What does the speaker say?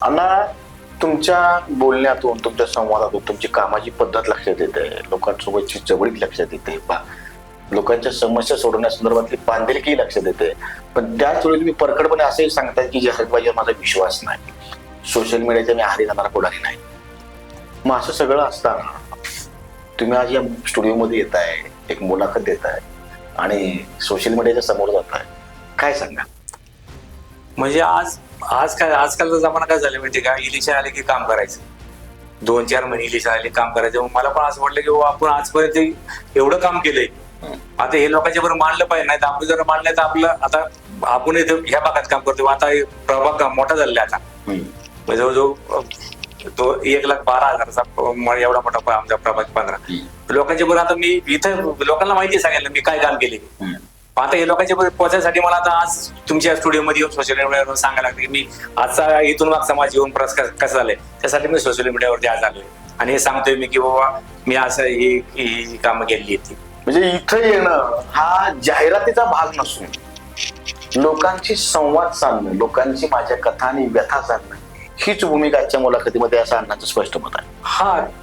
अण्णा तुमच्या बोलण्यातून तुमच्या संवादातून तुमची कामाची पद्धत लक्षात येते. लोकांसोबतची जवळीक लक्षात येते. लोकांच्या समस्या सोडवण्यासंदर्भातली बांधिलकी लक्षात येते. पण त्याच वेळी तुम्ही परकडपणे असंही सांगताय की जाहीरबाजीवर माझा विश्वास नाही. सोशल मीडियाच्या मी आहारी जाणारा पुढारी नाही. मग असं सगळं असताना तुम्ही आज या स्टुडिओमध्ये येत आहे एक मुलाखत देत आहे आणि सोशल मीडियाच्या समोर जात आहे काय सांगा म्हणजे आज आज काय आजकालचा जमाना काय झाला माहिती का? इलेक्शन आले की काम करायचं. दोन चार महिने इलेक्शन आले काम करायचं. मला पण असं वाटलं की आपण आजपर्यंत एवढं काम केलंय. आता हे लोकांच्या बरोबर मानलं पाहिजे. नाही तर आपण जर मानलं तर आपलं आता आपण इथं ह्या भागात काम करतो आता प्रभाग मोठा झालेला आहे आता. जवळजवळ तो एक लाख बारा हजाराचा एवढा मोठा आमचा प्रभाग पंधरा. लोकांच्या बरोबर आता मी इथं लोकांना माहिती सांगायला मी काय काम केले. आता हे लोकांच्या बरोबर पोहोचण्यासाठी मला आता आज तुमच्या स्टुडिओमध्ये येऊन सोशल मीडियावर सांगायला लागतं की मी आजचा इथून मागचा माझा जीवन प्रवास कसा झालाय? त्यासाठी मी सोशल मीडियावरती आज आलोय. आणि हे सांगतोय मी की बाबा मी असं ही कामं केली आहेत म्हणजे इथं येणं हा जाहिरातीचा भाग नसून लोकांशी संवाद साधणं लोकांची माझ्या कथा आणि व्यथा साधणं हीच भूमिका आजच्या मुलाखतीमध्ये असं अण्णांचं स्पष्ट मत आहे. हा.